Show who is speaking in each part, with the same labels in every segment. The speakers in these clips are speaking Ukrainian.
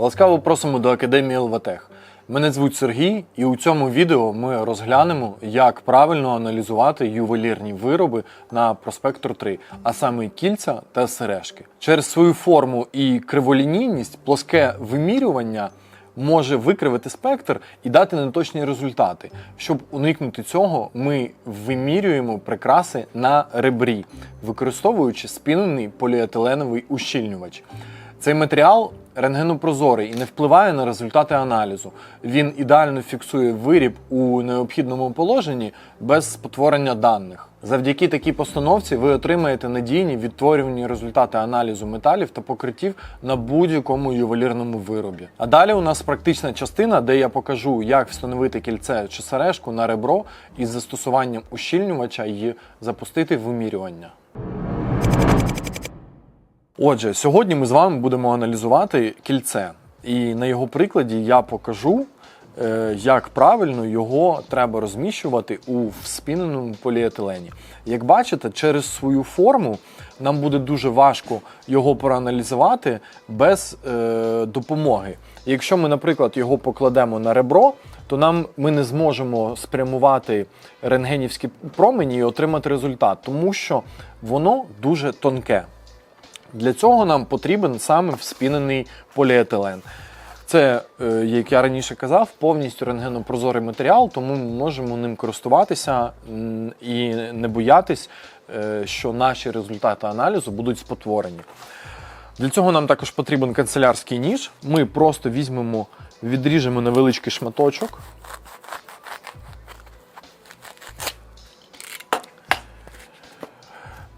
Speaker 1: Ласкаво просимо до Академії ЛВТЕХ. Мене звуть Сергій, і у цьому відео ми розглянемо, як правильно аналізувати ювелірні вироби на проспектор 3, а саме кільця та сережки. Через свою форму і криволінійність плоске вимірювання може викривити спектр і дати неточні результати. Щоб уникнути цього, ми вимірюємо прикраси на ребрі, використовуючи спінений поліетиленовий ущільнювач. Цей матеріал рентгенопрозорий і не впливає на результати аналізу. Він ідеально фіксує виріб у необхідному положенні без спотворення даних. Завдяки такій постановці ви отримаєте надійні відтворювані результати аналізу металів та покриттів на будь-якому ювелірному виробі. А далі у нас практична частина, де я покажу, як встановити кільце чи сережку на ребро із застосуванням ущільнювача і запустити вимірювання. Отже, сьогодні ми з вами будемо аналізувати кільце, і на його прикладі я покажу, е, як правильно його треба розміщувати у вспіненому поліетилені. Як бачите, через свою форму нам буде дуже важко його проаналізувати без е, допомоги. Якщо ми, наприклад, його покладемо на ребро, то нам ми не зможемо спрямувати рентгенівські промені і отримати результат, тому що воно дуже тонке. Для цього нам потрібен саме вспінений поліетилен. Це, е, як я раніше казав, повністю рентгенопрозорий матеріал, тому ми можемо ним користуватися і не боятись, е, що наші результати аналізу будуть спотворені. Для цього нам також потрібен канцелярський ніж. Ми просто візьмемо, відріжемо невеличкий шматочок.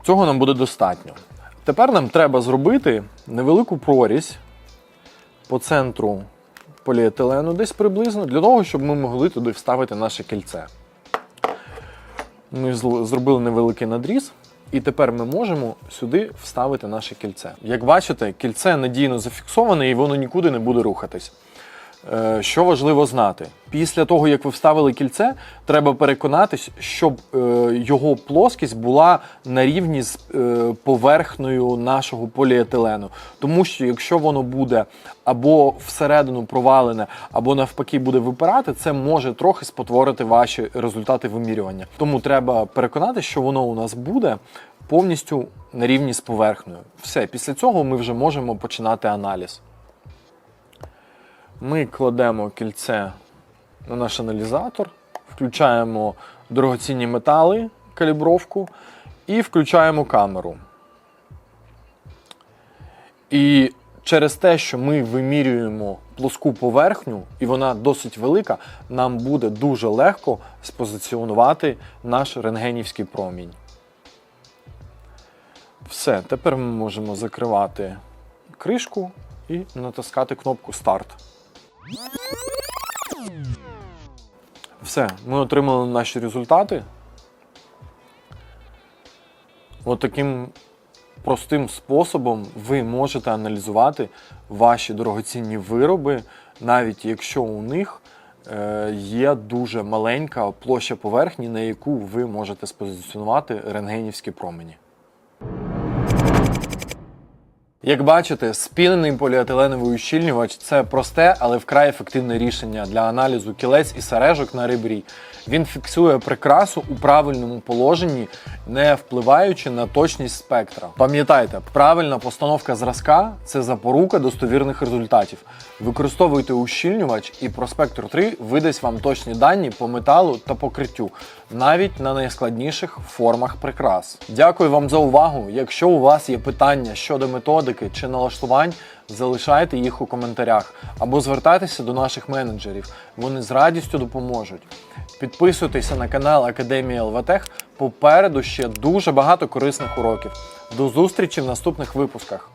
Speaker 1: Цього нам буде достатньо. Тепер нам треба зробити невелику прорізь по центру поліетилену, десь приблизно, для того, щоб ми могли туди вставити наше кільце. Ми зробили невеликий надріз, і тепер ми можемо сюди вставити наше кільце. Як бачите, кільце надійно зафіксоване і воно нікуди не буде рухатись. Е, Що важливо знати, після того як ви вставили кільце, треба переконатись, щоб е, його плоскість була на рівні з е, поверхнею нашого поліетилену. Тому що якщо воно буде або всередину провалене, або навпаки буде випирати, це може трохи спотворити ваші результати вимірювання. Тому треба переконатися, що воно у нас буде повністю на рівні з поверхнею. Все, після цього ми вже можемо починати аналіз. Ми кладемо кільце на наш аналізатор, включаємо дорогоцінні метали, калібровку і включаємо камеру. І через те, що ми вимірюємо плоску поверхню, і вона досить велика, нам буде дуже легко спозиціонувати наш рентгенівський промінь. Все, тепер ми можемо закривати кришку і натискати кнопку Старт. Все, ми отримали наші результати. От таким простим способом ви можете аналізувати ваші дорогоцінні вироби, навіть якщо у них е, є дуже маленька площа поверхні, на яку ви можете спозиціонувати рентгенівські промені. Як бачите, спінений поліетиленовий ущільнювач це просте, але вкрай ефективне рішення для аналізу кілець і сережок на ребрі. Він фіксує прикрасу у правильному положенні, не впливаючи на точність спектра. Пам'ятайте, правильна постановка зразка це запорука достовірних результатів. Використовуйте ущільнювач, і проспектор 3 видасть вам точні дані по металу та покриттю, навіть на найскладніших формах прикрас. Дякую вам за увагу. Якщо у вас є питання щодо методики чи налаштувань, залишайте їх у коментарях або звертайтеся до наших менеджерів. Вони з радістю допоможуть. Підписуйтеся на канал Академії ЛВТЕХ. Попереду ще дуже багато корисних уроків. До зустрічі в наступних випусках.